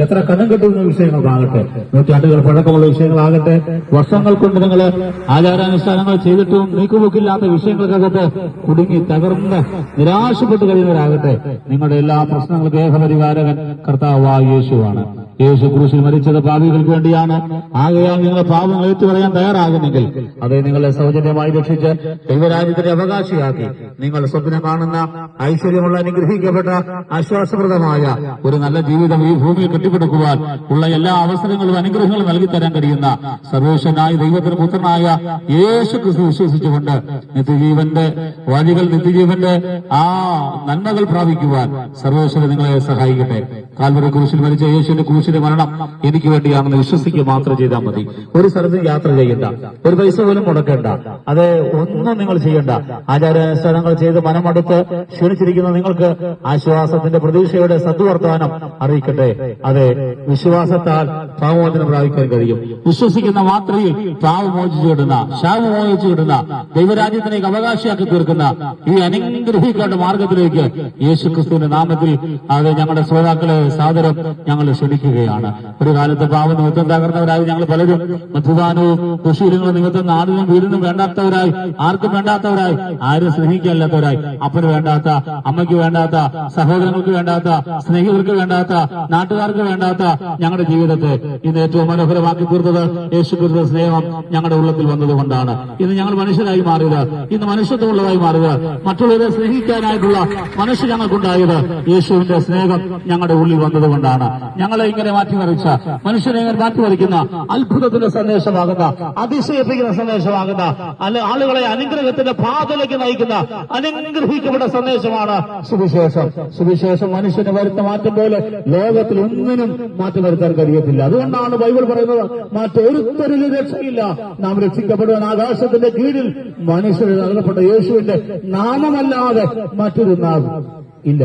എത്ര കനം കെട്ടുന്ന വിഷയങ്ങളാകട്ടെ നൂറ്റാണ്ടുകൾ പഴക്കമുള്ള വിഷയങ്ങളാകട്ടെ. വർഷങ്ങൾ കൊണ്ട് നിങ്ങൾ ആചാരാനുഷ്ഠാനങ്ങൾ ചെയ്തിട്ടും നീക്കുപോക്കില്ലാത്ത വിഷയങ്ങൾക്കകത്ത് കുടുങ്ങി തകർന്ന് നിരാശപ്പെട്ട് കഴിയുന്നവരാകട്ടെ. നിങ്ങളുടെ എല്ലാ പ്രശ്നങ്ങൾക്കും ഏകപരിഹാരകൻ കർത്താവായ യേശുവാണ്. യേശു ക്രൂശിൽ മരിച്ചത് പാപികൾക്ക് വേണ്ടിയാണ്. ആകയാൽ നിങ്ങളുടെ പാപങ്ങൾ ഏറ്റു പറയാൻ തയ്യാറാകുന്നെങ്കിൽ അത് നിങ്ങളെ സൗജന്യമായി രക്ഷിച്ച് ദൈവരാജ്യത്തിന്റെ അവകാശിയാക്കി. നിങ്ങൾ സ്വപ്നം കാണുന്ന ഐശ്വര്യമുള്ള അനുഗ്രഹിക്കപ്പെട്ട ആശ്വാസപ്രദമായ ഒരു നല്ല ജീവിതം ഈ ഭൂമിയിൽ കെട്ടിപ്പടുക്കുവാൻ ഉള്ള എല്ലാ അവസരങ്ങളും അനുഗ്രഹങ്ങളും നൽകി തരാൻ കഴിയുന്ന സർവേശ്വനായ ദൈവത്തിന് പുത്രനായ യേശു ക്രിസ്തു വിശ്വസിച്ചുകൊണ്ട് നിത്യജീവന്റെ വഴികൾ നിത്യജീവന്റെ ആ നന്മകൾ പ്രാപിക്കുവാൻ സർവേശ്വരൻ നിങ്ങളെ സഹായിക്കട്ടെ. കാൽവരി കുരിശിൽ മരിച്ച യേശുവിന്റെ ക്രൂശിന്റെ മരണം എനിക്ക് വേണ്ടിയാണെന്ന് വിശ്വസിക്കുക മാത്രം ചെയ്താൽ മതി. ഒരു സ്ഥലത്ത് യാത്ര ചെയ്യണ്ട. ഒരു പൈസ പോലും മുടക്കേണ്ട. അത് ഒന്നും നിങ്ങൾ ചെയ്യണ്ട. ആചാരാനുഷ്ഠാനങ്ങൾ ചെയ്ത് മനമടുത്ത് ക്ഷണിച്ചിരിക്കുന്ന നിങ്ങൾക്ക് ആശ്വാസത്തിന്റെ പ്രതീക്ഷയുടെ സദ്വർത്തമാനം അറിയിക്കട്ടെ. അതെ വിശ്വാസത്താൽ പാവമോചനം പ്രാപിക്കാൻ കഴിയും. വിശ്വസിക്കുന്ന മാത്രയിൽ പാവമോചിച്ചു വിടുന്ന ശാപമോചിച്ചു വിടുന്ന ദൈവരാജ്യത്തിലേക്ക് അവകാശിയാക്കി തീർക്കുന്ന ഈ അനുഗ്രഹിക്കേണ്ട മാർഗത്തിലേക്ക് യേശുക്രിസ്തുവിന്റെ നാമത്തിൽ അത് ഞങ്ങളുടെ ശ്രോതാക്കളെ സാദരം ഞങ്ങൾ 这样的，ഒരു കാലത്ത് പാവ നിമിത്തം തകർന്നവരായി ഞങ്ങൾ പലരും മധുദാനവും ദുശീലങ്ങളും നിമിത്തം നാടിനും വീടിനും വേണ്ടാത്തവരായി ആർക്കും വേണ്ടാത്തവരായി ആരും സ്നേഹിക്കാനില്ലാത്തവരായി അപ്പന് വേണ്ടാത്ത അമ്മയ്ക്ക് വേണ്ടാത്ത സഹോദരങ്ങൾക്ക് വേണ്ടാത്ത സ്നേഹിതർക്ക് വേണ്ടാത്ത നാട്ടുകാർക്ക് വേണ്ടാത്ത ഞങ്ങളുടെ ജീവിതത്തെ ഇന്ന് ഏറ്റവും മനോഹരമാക്കി തീർത്തത് യേശു ക്രിസ്തു സ്നേഹം ഞങ്ങളുടെ ഉള്ളത്തിൽ വന്നതുകൊണ്ടാണ്. ഇന്ന് ഞങ്ങൾ മനുഷ്യരായി മാറിയത് ഇന്ന് മനുഷ്യത്വമുള്ളതായി മാറുക മറ്റുള്ളവരെ സ്നേഹിക്കാനായിട്ടുള്ള മനുഷ്യ ഞങ്ങൾക്കുണ്ടായത് യേശുവിന്റെ സ്നേഹം ഞങ്ങളുടെ ഉള്ളിൽ വന്നതുകൊണ്ടാണ്. ഞങ്ങളെ ഇങ്ങനെ മാറ്റിമറിച്ച മനുഷ്യനെ ഇങ്ങനെ മാറ്റിമറിക്കുന്ന അത്ഭുതത്തിന്റെ സന്ദേശമാകുന്ന അതിശയിപ്പിക്കുന്ന സന്ദേശമാകുന്ന അല്ലെ ആളുകളെ അനുഗ്രഹത്തിന്റെ പാതയിലേക്ക് നയിക്കുന്ന അനുഗ്രഹിക്കപ്പെട്ട സന്ദേശമാണ് സുവിശേഷം. സുവിശേഷം മനുഷ്യന് വരുത്ത മാറ്റം പോലെ ലോകത്തിൽ ഒന്നിനും മാറ്റം വരുത്താൻ കഴിയത്തില്ല. അതുകൊണ്ടാണ് ബൈബിൾ പറയുന്നത് മറ്റൊരുത്തരിലും രക്ഷയില്ല. നാം രക്ഷിക്കപ്പെടുവാൻ ആകാശത്തിന്റെ കീഴിൽ മനുഷ്യന് നൽകപ്പെട്ട യേശുവിന്റെ നാമമല്ലാതെ മറ്റൊരു നാം ഇല്ല.